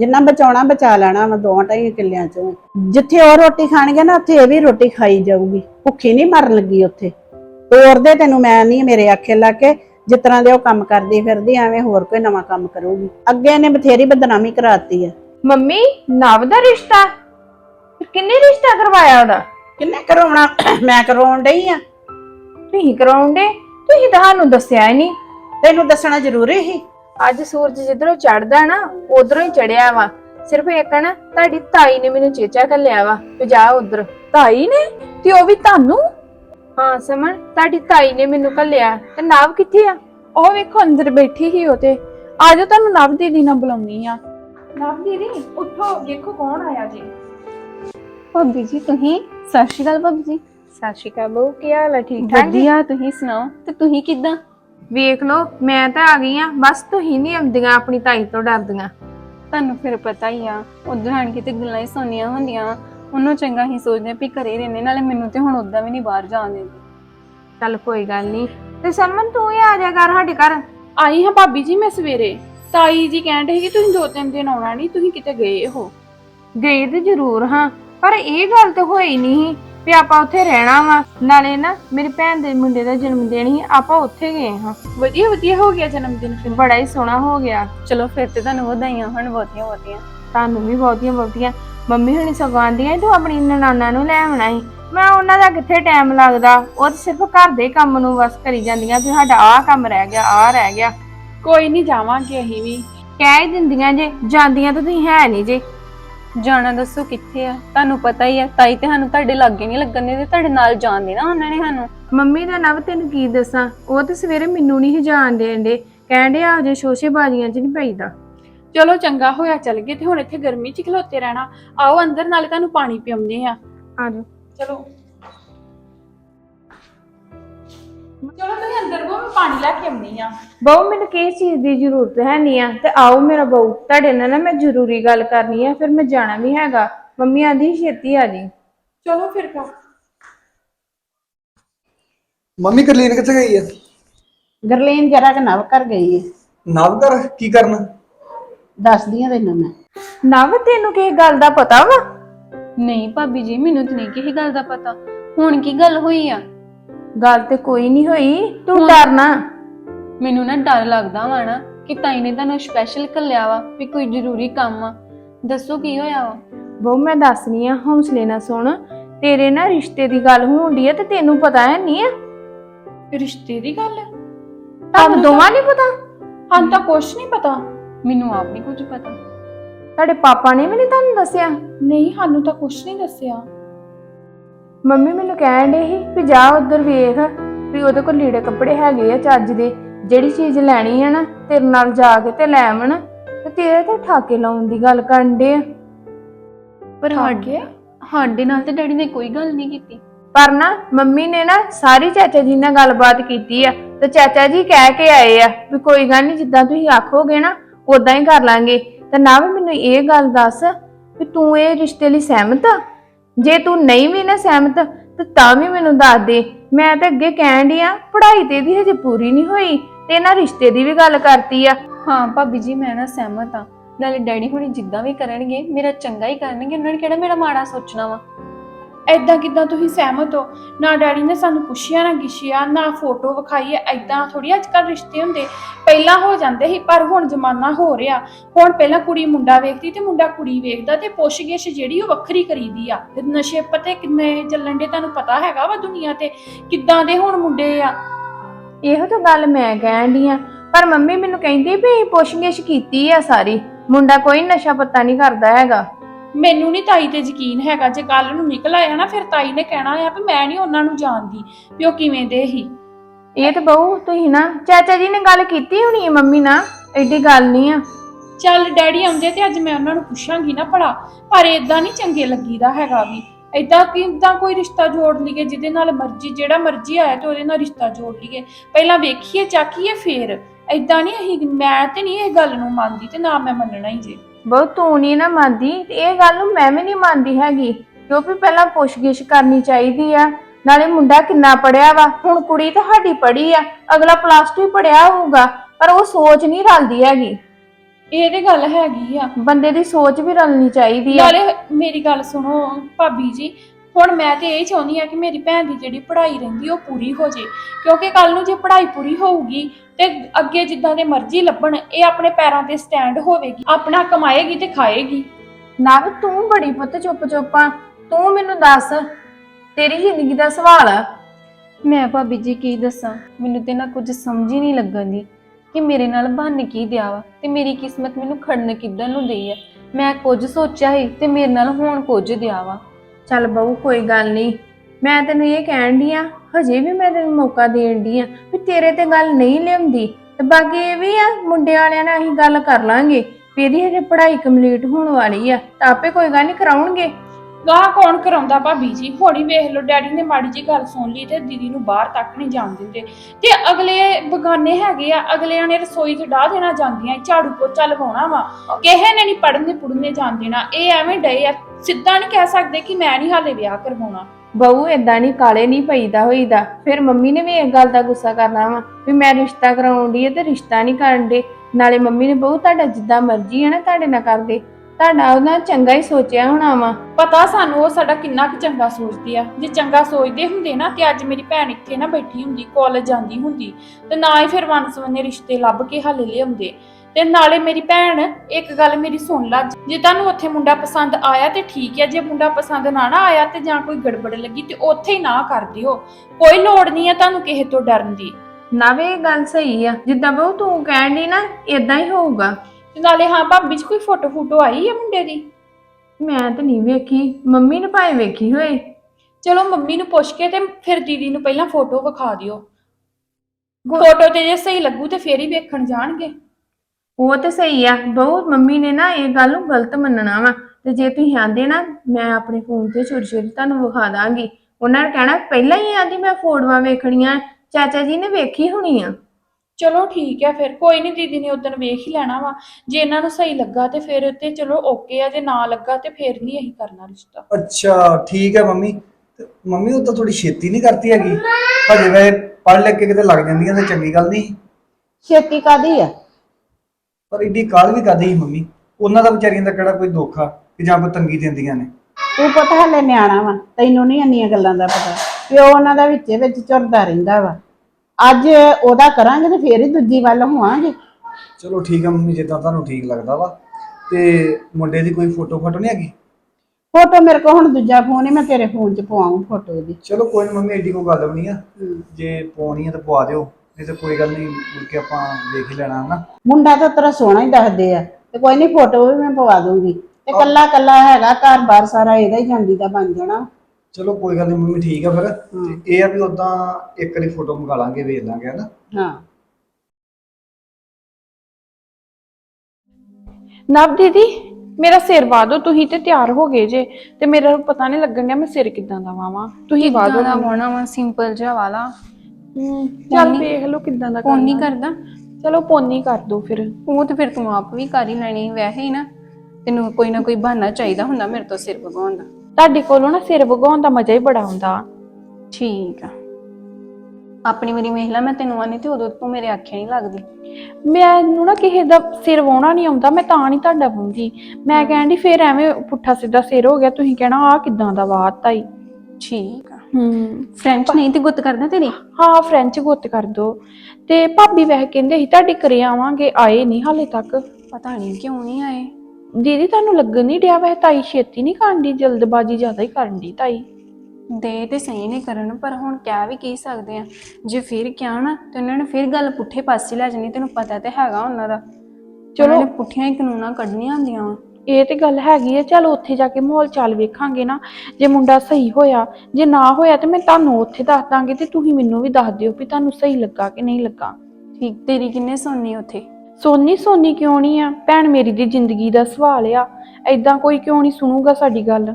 ਜਿੰਨਾ ਬਚਾਉਣਾ ਬਚਾ ਲੈਣਾ ਵਾ ਦੋਵਾਂ ਢਾਈ ਕਿੱਲਿਆਂ ਚੋਂ। ਜਿੱਥੇ ਉਹ ਰੋਟੀ ਖਾਣਗੇ ਨਾ ਉੱਥੇ ਇਹ ਵੀ ਰੋਟੀ ਖਾਈ ਜਾਊਗੀ। ਭੁੱਖੀ ਨਹੀਂ ਮਰਨ ਲੱਗੀ ਉੱਥੇ। ਤੋਰਦੇ ਤੈਨੂੰ ਮੈਂ ਨਹੀਂ ਮੇਰੇ ਆਖੇ ਲਾ ਕੇ ਜਿਸ ਤਰ੍ਹਾਂ ਦੇ ਉਹ ਕੰਮ ਕਰਦੀ ਫਿਰਦੀ ਐਵੇਂ ਹੋਰ ਕੋਈ ਨਵਾਂ ਕੰਮ ਕਰੂਗੀ। ਅੱਗੇ ਇਹਨੇ ਬਥੇਰੀ ਬਦਨਾਮੀ ਕਰਾਤੀ ਆ। ਮੰਮੀ ਨਵ ਦਾ ਰਿਸ਼ਤਾ? ਕਿੰਨੇ ਰਿਸ਼ਤਾ ਕਰਵਾਇਆ ਉਹਦਾ? ਕਿੰਨੇ ਕਰਾਉਣਾ? ਮੈਂ ਕਰਾਉਣ ਡਈ ਆ। ਤੁਸੀਂ ਕਰਾਉਂਦੇ? ਤੁਸੀਂ ਤਾਂ ਸਾਨੂੰ ਦੱਸਿਆ ਹੀ ਨਹੀਂ। ਤੈਨੂੰ ਦੱਸਣਾ ਜ਼ਰੂਰੀ ਸੀ। ਅੱਜ ਸੂਰਜ ਜਿੱਧਰੋਂ ਚੜਦਾ ਨਾ ਉਧਰੋਂ ਹੀ ਚੜਿਆ ਵਾ। ਸਿਰਫ ਇੱਕ ਨਾ ਤੁਹਾਡੀ ਤਾਈ ਨੇ ਮੈਨੂੰ ਚੇਚਾ ਘੱਲਿਆ ਵਾ। ਤੇ ਜਾ ਉਧਰ। ਤਾਈ ਨੇ? ਤੇ ਉਹ ਵੀ ਤੁਹਾਨੂੰ? ਹਾਂ ਸਮਣ ਤੁਹਾਡੀ ਤਾਈ ਨੇ ਮੈਨੂੰ ਘੱਲਿਆ। ਤੇ ਨਵ ਕਿੱਥੇ ਆ? ਉਹ ਵੇਖੋ ਅੰਦਰ ਬੈਠੀ ਹੀ ਉਹ ਤੇ। ਆਜੋ ਤੁਹਾਨੂੰ ਨਵ ਦੀਦੀ ਨਾਲ ਬੁਲਾਉਣੀ ਆ। ਨਵ ਦੀਦੀ ਉੱਠੋ। ਦੇਖੋ ਕੌਣ ਆਇਆ ਜੀ। ਭਾਬੀ ਜੀ ਤੁਸੀਂ? ਸਤਿ ਸ਼੍ਰੀ ਅਕਾਲ ਭਾਬੀ ਜੀ। ਸਤਿ ਸ਼੍ਰੀ ਅਕਾਲ ਬਹੂ। ਕੀ ਹਾਲ ਹੈ ਠੀਕ ਠਾਕ ਜੀ? ਵਧੀਆ ਤੁਸੀਂ ਸੁਣਾਓ? ਤੇ ਤੁਸੀਂ ਕਿੱਦਾਂ? ਵੇਖ ਲਓ ਮੈਂ ਤਾਂ ਆ ਗਈ ਆ ਬਸ ਤੁਸੀਂ ਨਹੀਂ ਆਉਂਦੀਆਂ ਆਪਣੀ ਤਾਈ ਤੋਂ ਡਰਦੀਆਂ। ਤੁਹਾਨੂੰ ਫਿਰ ਪਤਾ ਹੀ ਆ ਉਧਰ ਆਣ ਕੇ ਤੇ ਗੱਲਾਂ ਹੀ ਸੁਣੀਆਂ ਹੁੰਦੀਆਂ। ਉਹਨੂੰ ਚੰਗਾ ਹੀ ਸੋਚਦੇ ਆ ਵੀ ਘਰੇ ਰਹਿੰਦੇ ਨਾਲੇ ਮੈਨੂੰ ਤੇ ਹੁਣ ਉਦਾਂ ਵੀ ਨਹੀਂ ਬਾਹਰ ਜਾਣ ਦਿੰਦੇ। ਚੱਲ ਕੋਈ ਗੱਲ ਨਹੀਂ। ਤੇ ਸਮਨ ਤੂੰ ਹੀ ਆ ਜਾ ਕਰ ਸਾਡੇ ਘਰ। ਆਈ ਹਾਂ ਭਾਬੀ ਜੀ ਮੈਂ ਸਵੇਰੇ। ਤਾਈ ਜੀ ਕਹਿਣ ਡਏ ਸੀ ਕਿ ਤੁਸੀਂ ਦੋ ਤਿੰਨ ਦਿਨ ਆਉਣਾ ਨਹੀਂ ਤੁਸੀਂ ਕਿਤੇ ਗਏ ਹੋ। ਗਏ ਤੇ ਜ਼ਰੂਰ ਹਾਂ ਪਰ ਇਹ ਗੱਲ ਤਾਂ ਹੋਈ ਨਹੀਂ ਵੀ ਆਪਾਂ ਉੱਥੇ ਰਹਿਣਾ ਵਾ। ਨਾਲੇ ਨਾ ਮੇਰੀ ਭੈਣ ਦੇ ਮੁੰਡੇ ਦਾ ਜਨਮ ਦਿਨ ਸੀ ਆਪਾਂ ਉੱਥੇ ਗਏ ਹਾਂ। ਵਧੀਆ ਵਧੀਆ ਹੋ ਗਿਆ ਜਨਮ ਦਿਨ ਫਿਰ। ਬੜਾ ਹੀ ਸੋਹਣਾ ਹੋ ਗਿਆ। ਚਲੋ ਫਿਰ ਤੇ ਤੁਹਾਨੂੰ ਵਧਾਈਆਂ ਹੁਣ ਬਹੁਤੀਆਂ ਬਹੁਤੀਆਂ। ਤੁਹਾਨੂੰ ਵੀ ਬਹੁਤੀਆਂ ਬਹੁਤੀਆਂ। ਮੰਮੀ ਹੁਣੀ ਸਗੋਂ ਆਂਦੀਆਂ ਤੂੰ ਆਪਣੀ ਨਨਾਨਾ ਨੂੰ ਲੈ ਆਉਣਾ ਸੀ। ਮੈਂ ਉਹਨਾਂ ਦਾ ਕਿੱਥੇ ਟਾਈਮ ਲੱਗਦਾ? ਉਹ ਤਾਂ ਸਿਰਫ ਘਰ ਦੇ ਕੰਮ ਨੂੰ ਬਸ ਕਰੀ ਜਾਂਦੀਆਂ ਵੀ ਸਾਡਾ ਆਹ ਕੰਮ ਰਹਿ ਗਿਆ ਆਹ ਰਹਿ ਗਿਆ। ਕੋਈ ਨਹੀਂ ਜਾਵਾਂਗੇ ਅਸੀਂ ਵੀ। ਕਹਿ ਹੀ ਦਿੰਦੀਆਂ ਜੇ ਜਾਂਦੀਆਂ ਤਾਂ ਤੁਸੀਂ ਹੈ ਨਹੀਂ ਜੇ। ਜਾਣਾ ਦੱਸੋ ਕਿੱਥੇ ਆ? ਤੁਹਾਨੂੰ ਪਤਾ ਹੀ ਆ ਤਾਈ ਤੇ ਸਾਨੂੰ ਤੁਹਾਡੇ ਲਾਗੇ ਨਹੀਂ ਲੱਗਣ ਦੇ ਤੁਹਾਡੇ ਨਾਲ ਜਾਣ ਦੇਣਾ ਉਹਨਾਂ ਨੇ ਸਾਨੂੰ। ਮੰਮੀ ਦਾ ਨਵ ਤੈਨੂੰ ਕੀ ਦੱਸਾਂ? ਉਹ ਤੇ ਸਵੇਰੇ ਮੈਨੂੰ ਨਹੀਂ ਜਾਣ ਦੇਣ ਦੇ। ਕਹਿੰਦੇ ਆ ਜੇ ਸ਼ੋਸ਼ੇ ਬਾਜੀਆਂ 'ਚ ਨਹੀਂ ਪਈਦਾ। ਚਲੋ ਚੰਗਾ ਹੋਇਆ ਚੱਲ ਗਏ ਤੇ ਹੁਣ ਇੱਥੇ ਗਰਮੀ 'ਚ ਖਲੋਤੇ ਰਹਿਣਾ। ਆਓ ਅੰਦਰ ਨਾਲੇ ਤੁਹਾਨੂੰ ਪਾਣੀ ਪਿਆਉਂਦੇ ਆ। ਆਜੋ ਚਲੋ। ਚਲੋ ਤੁਸੀਂ ਅੰਦਰ ਬੋ ਮੈਂ ਪਾਣੀ ਲੈ ਕੇ ਆਉਂਦੀ ਆ ਬਹੁ ਮੈਨੂੰ ਕਿਸ ਚੀਜ਼ ਦੀ ਜ਼ਰੂਰਤ ਹੈ ਨਹੀਂ ਆ? ਤੇ ਆਓ ਮੇਰਾ ਬਹੁ ਤੁਹਾਡੇ ਨਾਲ ਨਾ ਮੈਂ ਜ਼ਰੂਰੀ ਗੱਲ ਕਰਨੀ ਆ ਫਿਰ ਮੈਂ ਜਾਣਾ ਵੀ ਹੈਗਾ। ਮੰਮੀ ਆਂਦੀ ਛੇਤੀ ਆ ਜੀ। ਚਲੋ ਫਿਰ ਕਾ। ਮੰਮੀ ਕਰਲੀਨ ਕਿੱਥੇ ਗਈ ਹੈ ਗਰਲੀਨ ਜਰਾ ਕਿ ਨਵ ਕਰ ਗਈ ਹੈ ਨਵ ਘਰ? ਕੀ ਕਰਨਾ? ਦੱਸਦੀ ਆ ਤੈਨੂੰ ਮੈਂ। ਨਵ ਤੈਨੂੰ ਕਿਸ ਗੱਲ ਦਾ ਪਤਾ ਵਾ? ਨਹੀਂ ਭਾਬੀ ਜੀ ਮੈਨੂੰ ਤੇ ਨਹੀਂ ਕਿਸੇ ਗੱਲ ਦਾ ਪਤਾ। ਹੁਣ ਕੀ ਗੱਲ ਹੋਈ ਆ? ਗੱਲ ਤੇ ਕੋਈ ਨਹੀਂ ਹੋਈ ਤੂੰ ਡਰਨਾ। ਮੈਨੂੰ ਨਾ ਡਰ ਲੱਗਦਾ ਵਾ ਨਾ ਕਿ ਤਾਈ ਨੇ ਤੁਹਾਨੂੰ ਸਪੈਸ਼ਲ ਘੱਲਿਆ ਵਾ ਵੀ ਕੋਈ ਜ਼ਰੂਰੀ ਕੰਮ ਆ। ਦੱਸੋ ਕੀ ਹੋਇਆ ਵਾ? ਬਹੁ ਮੈਂ ਦੱਸਣੀ ਆ ਹੌਸਲੇ ਨਾਲ ਸੁਣ। ਤੇਰੇ ਨਾ ਰਿਸ਼ਤੇ ਦੀ ਗੱਲ ਹੋਣੀ ਆ ਤੇ ਤੈਨੂੰ ਪਤਾ ਹੈ ਨਹੀਂ ਆ। ਰਿਸ਼ਤੇ ਦੀ ਗੱਲ ਤੁਹਾਨੂੰ ਦੋਵਾਂ ਨਹੀਂ ਪਤਾ? ਹਾਂ ਤਾਂ ਕੁਛ ਨਹੀਂ ਪਤਾ। ਮੈਨੂੰ ਆਪ ਨਹੀਂ ਕੁਝ ਪਤਾ। ਤੁਹਾਡੇ ਪਾਪਾ ਨੇ ਵੀ ਨਹੀਂ ਤੁਹਾਨੂੰ ਦੱਸਿਆ? ਨਹੀਂ ਸਾਨੂੰ ਤਾਂ ਕੁਛ ਨਹੀਂ ਦੱਸਿਆ। ਮੰਮੀ ਮੈਨੂੰ ਕਹਿਣ ਡੇ ਸੀ ਵੀ ਜਾ ਉਧਰ ਵੇਖ ਵੀ ਉਹਦੇ ਕੋਲ ਲੀੜੇ ਕੱਪੜੇ ਹੈਗੇ ਆ ਚੱਜ ਦੇ ਜਿਹੜੀ ਚੀਜ਼ ਲੈਣੀ ਆ ਨਾ ਤੇਰੇ ਨਾਲ ਜਾ ਕੇ ਤੇ ਲੈ ਆਵਣ। ਤੇ ਤੇਰੇ ਤੇ ਠਾਕੇ ਲਾਉਣ ਦੀ ਗੱਲ ਕਰਨ ਆ। ਪਰ ਸਾਡੇ ਸਾਡੇ ਨਾਲ ਤੇ ਡੈਡੀ ਨੇ ਕੋਈ ਗੱਲ ਨਹੀਂ ਕੀਤੀ। ਪਰ ਨਾ ਮੰਮੀ ਨੇ ਨਾ ਸਾਰੀ ਚਾਚਾ ਜੀ ਨਾਲ ਗੱਲਬਾਤ ਕੀਤੀ ਆ ਤੇ ਚਾਚਾ ਜੀ ਕਹਿ ਕੇ ਆਏ ਆ ਵੀ ਕੋਈ ਗੱਲ ਨਹੀਂ ਜਿੱਦਾਂ ਤੁਸੀਂ ਆਖੋਗੇ ਨਾ ਉਦਾਂ ਹੀ ਕਰ ਲਾਂਗੇ। ਤੇ ਨਾ ਵੀ ਮੈਨੂੰ ਇਹ ਗੱਲ ਦੱਸ ਵੀ ਤੂੰ ਇਹ ਰਿਸ਼ਤੇ ਲਈ ਸਹਿਮਤ ਆ? ਜੇ ਤੂੰ ਨਹੀਂ ਵੀ ਨਾ ਸਹਿਮਤ, ਤੇ ਤਾਂ ਵੀ ਮੈਨੂੰ ਦੱਸ ਦੇ। ਮੈਂ ਤਾਂ ਅੱਗੇ ਕਹਿਣ ਡਈ ਆ, ਪੜ੍ਹਾਈ ਤੇ ਇਹਦੀ ਹਜੇ ਪੂਰੀ ਨਹੀਂ ਹੋਈ, ਤੇ ਇਹਨਾਂ ਰਿਸ਼ਤੇ ਦੀ ਵੀ ਗੱਲ ਕਰਤੀ ਆ। ਹਾਂ ਭਾਬੀ ਜੀ, ਮੈਂ ਨਾ ਸਹਿਮਤ ਆ। ਨਾਲੇ ਡੈਡੀ ਹੁਣੀ ਜਿੱਦਾਂ ਵੀ ਕਰਨਗੇ, ਮੇਰਾ ਚੰਗਾ ਹੀ ਕਰਨਗੇ, ਉਹਨਾਂ ਨੇ ਕਿਹੜਾ ਮੇਰਾ ਮਾੜਾ ਸੋਚਣਾ ਵਾ? ਐਦਾਂ ਕਿਦਾਂ ਤੁਸੀਂ ਸਹਿਮਤ ਹੋ? ਨਾ ਡੈਡੀ ਨੇ ਸਾਨੂੰ ਪੁੱਛਿਆ, ਨਾ ਗਿਸ਼ਿਆ, ਨਾ ਫੋਟੋ ਵਿਖਾਈ ਐ ਐਦਾਂ ਥੋੜੀ ਅੱਜ ਕੱਲ ਰਿਸ਼ਤੇ ਹੁੰਦੇ। ਪਹਿਲਾਂ ਹੋ ਜਾਂਦੇ ਸੀ, ਪਰ ਹੁਣ ਜ਼ਮਾਨਾ ਹੋ ਰਿਹਾ। ਹੁਣ ਪਹਿਲਾਂ ਕੁੜੀ ਮੁੰਡਾ ਵੇਖਦੀ ਤੇ ਮੁੰਡਾ ਕੁੜੀ ਵੇਖਦਾ ਤੇ ਪੁੱਛਗਿਛ ਜਿਹੜੀ ਉਹ ਵੱਖਰੀ ਕਰੀਦੀ ਆ। ਤੇ ਨਸ਼ੇ ਪਤੇ ਕਿੰਨੇ ਚੱਲਣ ਦੇ ਤੁਹਾਨੂੰ ਪਤਾ ਹੈਗਾ ਵਾ ਦੁਨੀਆ ਤੇ, ਕਿੱਦਾਂ ਦੇ ਹੁਣ ਮੁੰਡੇ ਆ? ਇਹੋ ਤਾਂ ਗੱਲ ਮੈਂ ਕਹਿਣ ਡਈ ਆ, ਪਰ ਮੰਮੀ ਮੈਨੂੰ ਕਹਿੰਦੀ ਵੀ ਪੁੱਛਗਿਛ ਕੀਤੀ ਆ ਸਾਰੀ। ਮੁੰਡਾ ਕੋਈ ਨਸ਼ਾ ਪਤਾ ਨਹੀਂ ਕਰਦਾ ਹੈਗਾ। ਮੈਨੂੰ ਨਹੀਂ ਤਾਈ ਤੇ ਯਕੀਨ ਹੈਗਾ ਜੇ ਕੱਲ ਨੂੰ ਨਿਕਲ ਆਇਆ ਨਾ ਫਿਰ ਤਾਈ ਨੇ ਕਹਿਣਾ ਆ ਵੀ ਮੈਂ ਨਹੀਂ ਉਹਨਾਂ ਨੂੰ ਜਾਣਦੀ ਵੀ ਉਹ ਕਿਵੇਂ ਦੇ ਹੀ ਇਹ ਤਾਂ ਬਹੂ ਤੁਸੀਂ ਨਾ ਚਾਚਾ ਜੀ ਨੇ ਗੱਲ ਕੀਤੀ ਹੋਣੀ ਹੈ ਮੰਮੀ ਨਾਲ ਐਡੀ ਗੱਲ ਨਹੀਂ ਆ। ਚੱਲ ਡੈਡੀ ਆਉਂਦੇ ਤੇ ਅੱਜ ਮੈਂ ਉਹਨਾਂ ਨੂੰ ਪੁੱਛਾਂਗੀ ਨਾ ਭਲਾ ਪਰ ਇਦਾਂ ਨਹੀਂ ਚੰਗੇ ਲੱਗੀਦਾ ਹੈਗਾ ਵੀ। ਇਦਾਂ ਕਿਦਾਂ ਕੋਈ ਰਿਸ਼ਤਾ ਜੋੜ ਲਈਏ ਜਿਹਦੇ ਨਾਲ ਮਰਜ਼ੀ ਜਿਹੜਾ ਮਰਜ਼ੀ ਆਇਆ ਤੇ ਉਹਦੇ ਨਾਲ ਰਿਸ਼ਤਾ ਜੋੜ ਲਈਏ। ਪਹਿਲਾਂ ਵੇਖੀਏ ਚਾਕੀਏ ਫੇਰ। ਇਦਾਂ ਨਹੀਂ ਅਸੀਂ ਮੈਂ ਤੇ ਨਹੀਂ ਇਹ ਗੱਲ ਨੂੰ ਮੰਨਦੀ ਤੇ ਨਾ ਮੈਂ ਮੰਨਣਾ ਹੀ ਜੇ। ਬਹੁ ਤੂੰ ਨਹੀਂ ਨਾ ਮੰਨਦੀ। ਤੇ ਇਹ ਗੱਲ ਨੂੰ ਮੈਂ ਵੀ ਨਹੀਂ ਮੰਨਦੀ ਹੈਗੀ। ਕਿਉਂਕਿ ਪਹਿਲਾਂ ਪੁੱਛਗਿਛ ਕਰਨੀ ਚਾਹੀਦੀ ਆ। ਨਾਲੇ ਮੁੰਡਾ ਕਿੰਨਾ ਪੜਿਆ ਵਾ। ਹੁਣ ਕੁੜੀ ਤੁਹਾਡੀ ਪੜੀ ਆ। ਅਗਲਾ ਪਲੱਸ 2 ਪੜਿਆ ਹੋਊਗਾ। ਪਰ ਉਹ ਸੋਚ ਨਹੀਂ ਰਲਦੀ ਹੈਗੀ। ਇਹ ਤੇ ਗੱਲ ਹੈਗੀ ਆ। ਬੰਦੇ ਦੀ ਸੋਚ ਵੀ ਰਲਣੀ ਚਾਹੀਦੀ ਆ। ਨਾਲੇ ਮੇਰੀ ਗੱਲ ਸੁਣੋ ਭਾਬੀ ਜੀ। ਹੁਣ ਮੈਂ ਤੇ ਇਹ ਚਾਹੁੰਦੀ ਆ ਕਿ ਮੇਰੀ ਭੈਣ ਦੀ ਜਿਹੜੀ ਪੜ੍ਹਾਈ ਰਹਿੰਦੀ ਉਹ ਪੂਰੀ ਹੋ ਜੇ ਕਿਉਂਕਿ ਕੱਲ ਨੂੰ ਜੇ ਪੜ੍ਹਾਈ ਪੂਰੀ ਹੋਊਗੀ ਤੇ ਅੱਗੇ ਜਿੱਦਾਂ ਦੇ ਮਰਜ਼ੀ ਲੱਭਣ ਇਹ ਆਪਣੇ ਪੈਰਾਂ ਤੇ ਸਟੈਂਡ ਹੋਵੇਗੀ ਆਪਣਾ ਕਮਾਏਗੀ ਤੇ ਖਾਏਗੀ। ਨਵ ਤੂੰ ਬੜੀ ਪੁੱਤ ਚੁੱਪ ਚੁੱਪਾਂ ਤੂੰ ਮੈਨੂੰ ਦੱਸ ਤੇਰੀ ਜ਼ਿੰਦਗੀ ਦਾ ਸਵਾਲ ਆ। ਮੈਂ ਭਾਬੀ ਜੀ ਕੀ ਦੱਸਾਂ? ਮੈਨੂੰ ਤੇ ਨਾ ਕੁਝ ਸਮਝ ਹੀ ਨਹੀਂ ਲੱਗਣ ਦੀ ਕਿ ਮੇਰੇ ਨਾਲ ਬਣ ਕੀ ਦਿਆ ਵਾ ਤੇ ਮੇਰੀ ਕਿਸਮਤ ਮੈਨੂੰ ਖੜਨ ਕਿੱਦਾਂ ਨੂੰ ਦਈ ਆ। ਮੈਂ ਕੁਝ ਸੋਚਿਆ ਸੀ ਤੇ ਮੇਰੇ ਨਾਲ ਹੋਣ ਕੁਝ ਦਿਆ ਵਾ। ਚੱਲ ਬਹੂ, ਕੋਈ ਗੱਲ ਨਹੀਂ। ਮੈਂ ਤੈਨੂੰ ਇਹ ਕਹਿਣ ਦੀ ਆ, ਹਜੇ ਵੀ ਮੈਂ ਤੈਨੂੰ ਮੌਕਾ ਦੇਣ ਦੀ ਆ ਵੀ ਤੇਰੇ ਤੇ ਗੱਲ ਨਹੀਂ ਲਿਆਉਂਦੀ। ਤੇ ਬਾਕੀ ਇਹ ਵੀ ਆ, ਮੁੰਡੇ ਵਾਲਿਆਂ ਨਾਲ ਅਸੀਂ ਗੱਲ ਕਰ ਲਾਂਗੇ ਵੀ ਇਹਦੀ ਹਜੇ ਪੜ੍ਹਾਈ ਕੰਪਲੀਟ ਹੋਣ ਵਾਲੀ ਆ, ਤਾਂ ਆਪੇ ਕੋਈ ਗੱਲ ਨਹੀਂ ਕਰਾਉਣਗੇ। ਗਾਹ ਕੌਣ ਕਰਾਉਂਦਾ ਭਾਬੀ ਜੀ? ਹੋਣੀ ਵੇਖ ਲਓ, ਡੈਡੀ ਨੇ ਮਾੜੀ ਜੀ ਗੱਲ ਸੁਣ ਲਈ ਤੇ ਦੀਦੀ ਨੂੰ ਬਾਹਰ ਤੱਕ ਨਹੀਂ ਜਾਣ ਦਿੰਦੇ। ਤੇ ਅਗਲੇ ਬਗਾਨੇ ਹੈਗੇ ਆ, ਅਗਲਿਆਂ ਨੇ ਰਸੋਈ 'ਚ ਡਾਹ ਦੇਣਾ ਜਾਂਦੀਆਂ, ਝਾੜੂ ਪੋਚਾ ਲਵਾਉਣਾ ਵਾ। ਕਿਸੇ ਨੇ ਨਹੀਂ ਪੜਨੇ ਪੁੜਨੇ ਜਾਣ ਦੇਣਾ। ਇਹ ਐਵੇਂ ਡਏ ਆ, ਸਿੱਧਾ ਨਹੀਂ ਕਹਿ ਸਕਦੇ ਕਿ ਮੈਂ ਨਹੀਂ ਹਾਲੇ ਵਿਆਹ ਕਰਵਾਉਣਾ। ਬਹੂ, ਏਦਾਂ ਨਹੀਂ, ਕਾਲੇ ਨਹੀਂ ਪਈਦਾ ਹੋਈਦਾ। ਫਿਰ ਮੰਮੀ ਨੇ ਵੀ ਇਹ ਗੱਲ ਦਾ ਗੁੱਸਾ ਕਰਨਾ ਵਾ ਵੀ ਮੈਂ ਰਿਸ਼ਤਾ ਕਰਾਉਣ ਦੀ ਤੇ ਰਿਸ਼ਤਾ ਨਹੀਂ ਕਰਨ ਦੇ ਨਾਲੇ ਮੰਮੀ ਨੇ, ਬਹੂ, ਤੁਹਾਡਾ ਜਿੱਦਾਂ ਮਰਜ਼ੀ ਹੈ ਨਾ, ਤੁਹਾਡੇ ਨਾਲ ਕਰਦੇ। ਤੁਹਾਡਾ ਉਹਨਾਂ ਚੰਗਾ ਹੀ ਸੋਚਿਆ ਹੋਣਾ ਵਾ। ਪਤਾ ਸਾਨੂੰ ਉਹ ਸਾਡਾ ਕਿੰਨਾ ਕੁ ਚੰਗਾ ਸੋਚਦੇ ਆ। ਜੇ ਚੰਗਾ ਸੋਚਦੇ ਹੁੰਦੇ ਨਾ ਤੇ ਅੱਜ ਮੇਰੀ ਭੈਣ ਇੱਥੇ ਨਾ ਬੈਠੀ ਹੁੰਦੀ ਕਾਲਜ ਜਾਂਦੀ ਹੁੰਦੀ, ਤੇ ਨਾ ਹੀ ਫਿਰ ਵੰਸਵੰਨੇ ਰਿਸ਼ਤੇ ਲੱਭ ਕੇ ਹਾਲੇ ਲਿਆਉਂਦੇ ਤੇ ਨਾਲੇ ਮੇਰੀ ਭੈਣ, ਇੱਕ ਗੱਲ ਮੇਰੀ ਸੁਣ ਲੈ। ਜੇ ਤੁਹਾਨੂੰ ਉੱਥੇ ਮੁੰਡਾ ਪਸੰਦ ਆਇਆ ਤੇ ਠੀਕ ਹੈ ਜੇ ਮੁੰਡਾ ਪਸੰਦ ਨਾ ਨਾ ਆਇਆ ਤੇ ਜਾਂ ਕੋਈ ਗੜਬੜ ਲੱਗੀ ਤੇ ਉੱਥੇ ਹੀ ਨਾ ਕਰ ਦਿਓ। ਕੋਈ ਲੋੜ ਨਹੀਂ ਹੈ ਤੁਹਾਨੂੰ ਕਿਸੇ ਤੋਂ ਡਰਨ ਦੀ। ਨਾ ਵੀ ਇਹ ਗੱਲ ਸਹੀ ਆ। ਜਿੱਦਾਂ ਬਹੁ ਤੂੰ ਕਹਿਣ ਦੀ ਨਾ, ਏਦਾਂ ਹੀ ਹੋਊਗਾ। ਤੇ ਨਾਲੇ ਹਾਂ ਭਾਬੀ ਜੀ ਕੋਈ ਫੋਟੋ ਫੋਟੋ ਆਈ ਹੈ ਮੁੰਡੇ ਦੀ? ਮੈਂ ਤਾਂ ਨਹੀਂ ਵੇਖੀ ਮੰਮੀ ਨੇ ਭਾਵੇਂ ਵੇਖੀ ਹੋਏ। ਚਲੋ ਮੰਮੀ ਨੂੰ ਪੁੱਛ ਕੇ ਤੇ ਫਿਰ ਦੀਦੀ ਨੂੰ ਪਹਿਲਾਂ ਫੋਟੋ ਵਿਖਾ ਦਿਓ। ਫੋਟੋ ਤੇ ਜੇ ਸਹੀ ਲੱਗੂ ਤੇ ਫੇਰ ਹੀ ਵੇਖਣ ਜਾਣਗੇ। ਉਹ ਤੇ ਸਹੀ ਆ ਬਹੂ ਮੰਮੀ ਨੇ ਨਾ ਇਹ ਗੱਲ ਨੂੰ ਗਲਤ ਮੰਨਣਾ ਵਾ। ਤੇ ਜੇ ਤੁਸੀਂ ਆਂਦੇ ਨਾ ਮੈਂ ਆਪਣੇ ਫੋਨ ਤੇ ਚੋਰੀ ਚੋਰੀ ਤੁਹਾਨੂੰ ਵਿਖਾ ਦਾਂਗੀ। ਉਹਨਾਂ ਨੇ ਕਹਿਣਾ ਪਹਿਲਾਂ ਹੀ ਆਂਦੀ ਮੈਂ ਫੋਟੋਆਂ ਵੇਖਣੀਆਂ ਚਾਚਾ ਜੀ ਨੇ ਵੇਖੀ ਹੋਣੀ ਆ। ਚਲੋ ਠੀਕ ਹੈ ਫਿਰ ਕੋਈ ਨਹੀਂ ਦੀਦੀ ਨੇ ਉਦੋਂ ਵੇਖ ਹੀ ਲੈਣਾ ਵਾ। ਜੇ ਇਹਨਾਂ ਨੂੰ ਸਹੀ ਲੱਗਾ ਤੇ ਫਿਰ ਤੇ ਚਲੋ ਓਕੇ ਆ ਜੇ ਨਾ ਲੱਗਾ ਤੇ ਫਿਰ ਨਹੀਂ ਅਸੀਂ ਕਰਨਾ ਰਿਸ਼ਤਾ। ਅੱਛਾ ਠੀਕ ਹੈ ਮੰਮੀ। ਤੇ ਮੰਮੀ ਉਹ ਤਾਂ ਥੋੜੀ ਛੇਤੀ ਨਹੀਂ ਕਰਤੀ ਹੈਗੀ? ਹਜੇ ਵੇ ਪੜ੍ਹ ਲਿਖ ਕੇ ਕਿਤੇ ਲੱਗ ਜਾਂਦੀਆਂ ਤੇ ਚੰਗੀ ਗੱਲ ਨਹੀਂ। ਛੇਤੀ ਕਾਦੀ ਆ? ਪਰ ਏਡੀ ਕਾਲ ਵੀ ਕਰਦੀ ਸੀ ਮੰਮੀ? ਉਹਨਾਂ ਦਾ ਵਿਚਾਰੀਆਂ ਦਾ ਕਿਹੜਾ ਕੋਈ ਦੁੱਖ ਆ ਕਿ ਜਾਂ ਕੋਈ ਤੰਗੀ ਦਿੰਦੀਆਂ ਨੇ? ਤੂੰ ਪਤਾ ਹਲੇ ਨਿਆਣਾ ਵਾ ਤੈਨੂੰ ਨਹੀਂ ਇੰਨੀਆਂ ਗੱਲਾਂ ਦਾ ਪਤਾ। ਪਿਓ ਉਹਨਾਂ ਦਾ ਵਿੱਚੇ ਵਿੱਚ ਝੁਰਦਾ ਰਹਿੰਦਾ ਵਾ। ਅੱਜ ਉਹਦਾ ਕਰਾਂਗੇ ਤੇ ਫੇਰ ਹੀ ਦੂਜੀ ਵੱਲ ਹੋਵਾਂਗੇ। ਚਲੋ ਠੀਕ ਹੈ ਮੰਮੀ ਜਿੱਦਾਂ ਤੁਹਾਨੂੰ ਠੀਕ ਲੱਗਦਾ ਵਾ। ਤੇ ਮੁੰਡੇ ਦੀ ਕੋਈ ਫੋਟੋ ਫੋਟੋ ਨਹੀਂ ਹੈਗੀ? ਫੋਟੋ ਮੇਰੇ ਕੋਲ ਹੁਣ ਦੂਜਾ ਫੋਨ ਹੀ ਮੈਂ ਤੇਰੇ ਫੋਨ 'ਚ ਪਵਾਉਂ ਫੋਟੋ ਦੀ। ਚਲੋ ਕੋਈ ਨੀ ਮੰਮੀ ਏਡੀ ਕੋਈ ਗੱਲ ਵੀ ਨਹੀਂ ਆ। ਜੇ ਪਾਉਣੀ ਆ ਤਾਂ ਪਵਾ ਦਿਓ ਨਹੀਂ ਤਾਂ ਕੋਈ ਗੱਲ ਨਹੀਂ ਮੁੜ ਕੇ ਆਪਾਂ ਦੇਖ ਹੀ ਲੈਣਾ ਹਨਾ। ਮੁੰਡਾ ਤਾਂ ਤੇਰਾ ਸੋਹਣਾ ਹੀ ਦੱਸਦੇ ਆ ਤੇ ਕੋਈ ਨਹੀਂ ਫੋਟੋ ਵੀ ਮੈਂ ਪਵਾ ਦੂੰਗੀ। ਤੇ ਕੱਲਾ ਕੱਲਾ ਹੈਗਾ ਘਰ-ਬਾਰ ਸਾਰਾ ਇਹਦਾ ਹੀ ਜਾਂਦੀ ਦਾ ਬਣ ਜਾਣਾ। ਚਲੋ ਕੋਈ ਗੱਲ ਨਹੀਂ ਮੰਮੀ ਠੀਕ ਆ ਫਿਰ। ਤੇ ਇਹ ਆ ਵੀ ਉਦਾਂ ਇੱਕ ਵਾਰੀ ਫੋਟੋ ਮੰਗਾ ਲਾਂਗੇ ਵੇਖ ਲਾਂਗੇ ਹਨਾ? ਹਾਂ। ਨਵ ਦੀਦੀ ਮੇਰਾ ਸਿਰ ਵਾਦੋ ਤੁਸੀਂ ਤੇ ਤਿਆਰ ਹੋ ਗਏ ਜੇ। ਤੇ ਮੇਰਾ ਪਤਾ ਨਹੀਂ ਲੱਗਣ ਡਿਆ ਮੈਂ ਸਿਰ ਕਿੱਦਾਂ ਦਾ ਵਾਵਾਂ। ਤੁਸੀਂ ਵਾਦੋ ਜ਼ਿਆਦਾ ਹੋਣਾ ਵਾ ਸਿੰਪਲ ਜਿਹਾ ਵਾਲਾ। ਚੱਲ ਵੇਖ ਲਓ ਕਿੱਦਾਂ ਦਾ ਕਰਨਾ। ਕਰਦਾ। ਚਲੋ ਪੋਨੀ ਕਰ ਦੋ ਫਿਰ। ਉਹ ਤੇ ਫਿਰ ਤੂੰ ਆਪ ਵੀ ਕਰ ਹੀ ਲੈਣੀ ਵੈਸੇ ਹੀ ਨਾ। ਤੈਨੂੰ ਕੋਈ ਨਾ ਕੋਈ ਬਹਾਨਾ ਚਾਹੀਦਾ ਹੁੰਦਾ ਮੇਰੇ ਤੋਂ ਸਿਰ ਭਗਾਉਣ ਦਾ। ਤੁਹਾਡੇ ਕੋਲੋਂ ਨਾ ਸਿਰ ਵਗਾਉਣ ਦਾ ਮਜ਼ਾ ਹੀ ਬੜਾ ਆਉਂਦਾ। ਠੀਕ ਆ। ਆਪਣੀ ਵਾਰੀ ਵੇਖ ਲੈ ਮੈਂ ਤੈਨੂੰ ਆਨੀ ਤੇ ਉਦੋਂ ਤੂੰ ਮੇਰੇ ਆਖੇ ਨਹੀਂ ਲੱਗਦੀ। ਮੈਨੂੰ ਨਾ ਕਿਸੇ ਦਾ ਸਿਰ ਵਾਉਣਾ ਨਹੀਂ ਆਉਂਦਾ ਮੈਂ ਤਾਂ ਨਹੀਂ ਤੁਹਾਡਾ ਵਾਉਂਦੀ ਮੈਂ ਕਹਿੰਦੀ ਫਿਰ ਐਵੇਂ ਪੁੱਠਾ ਸਿੱਧਾ ਸਿਰ ਹੋ ਗਿਆ ਤੁਸੀਂ ਕਹਿਣਾ ਆ ਕਿਦਾਂ ਦਾ ਵਾਤਾ ਹੀ ਠੀਕ ਆ। ਹੂੰ। ਫ੍ਰੈਂਚ ਨਹੀਂ ਤੇ ਗੁੱਤ ਕਰਦਾ ਤੇਰੀ? ਹਾਂ ਫ੍ਰੈਂਚ ਗੁੱਤ ਕਰ ਦੋ। ਤੇ ਭਾਬੀ ਵੈਸੇ ਕਹਿੰਦੇ ਸੀ ਤੁਹਾਡੇ ਘਰੇ ਆਵਾਂਗੇ ਆਏ ਨਹੀਂ ਹਾਲੇ ਤੱਕ। ਪਤਾ ਨਹੀਂ ਕਿਉਂ ਨਹੀਂ ਆਏ। ਦੀਦੀ ਤੁਹਾਨੂੰ ਲੱਗਣ ਨਹੀਂ ਡਿਆ ਵੈਸੇ ਤਾਈ ਛੇਤੀ ਨਹੀਂ ਕਰਦੀ ਜਲਦਬਾਜ਼ੀ ਜ਼ਿਆਦਾ ਹੀ ਕਰਨ ਦੀ ਤਾਈ। ਦੇ ਤੇ ਸਹੀ ਨਹੀਂ ਕਰਨ ਪਰ ਹੁਣ ਕਹਿ ਵੀ ਕੀ ਸਕਦੇ ਆ। ਜੇ ਫਿਰ ਕਿਹਾ ਨਾ ਤੇ ਉਹਨਾਂ ਨੇ ਫਿਰ ਗੱਲ ਪੁੱਠੇ ਪਾਸੇ ਲੈ ਜਾਣੀ ਤੈਨੂੰ ਪਤਾ ਤੇ ਹੈਗਾ ਉਹਨਾਂ ਦਾ। ਚਲੋ। ਚਲੋ ਪੁੱਠੀਆਂ ਹੀ ਕਾਨੂੰਨਾਂ ਕੱਢਣੀਆਂ ਹੁੰਦੀਆਂ ਵਾ। ਇਹ ਤੇ ਗੱਲ ਹੈਗੀ ਹੈ ਚਲ ਉੱਥੇ ਜਾ ਕੇ ਮਾਹੌਲ ਚਾਲ ਵੇਖਾਂਗੇ ਨਾ। ਜੇ ਮੁੰਡਾ ਸਹੀ ਹੋਇਆ ਜੇ ਨਾ ਹੋਇਆ ਤੇ ਮੈਂ ਤੁਹਾਨੂੰ ਉੱਥੇ ਦੱਸ ਦਾਂਗੀ ਤੇ ਤੁਸੀਂ ਮੈਨੂੰ ਵੀ ਦੱਸ ਦਿਓ ਵੀ ਤੁਹਾਨੂੰ ਸਹੀ ਲੱਗਾ ਕਿ ਨਹੀਂ ਲੱਗਾ। ਠੀਕ ਤੇਰੀ ਕਿੰਨੇ ਸੁਣਨੀ ਉੱਥੇ? ਸੋਨੀ ਸੋਨੀ ਕਿਉਂ ਨਹੀਂ ਆ? ਭੈਣ ਮੇਰੀ ਦੀ ਜ਼ਿੰਦਗੀ ਦਾ ਸਵਾਲ ਆ। ਐਦਾਂ ਕੋਈ ਕਿਉਂ ਨਹੀਂ ਸੁਣੂਗਾ ਸਾਡੀ ਗੱਲ?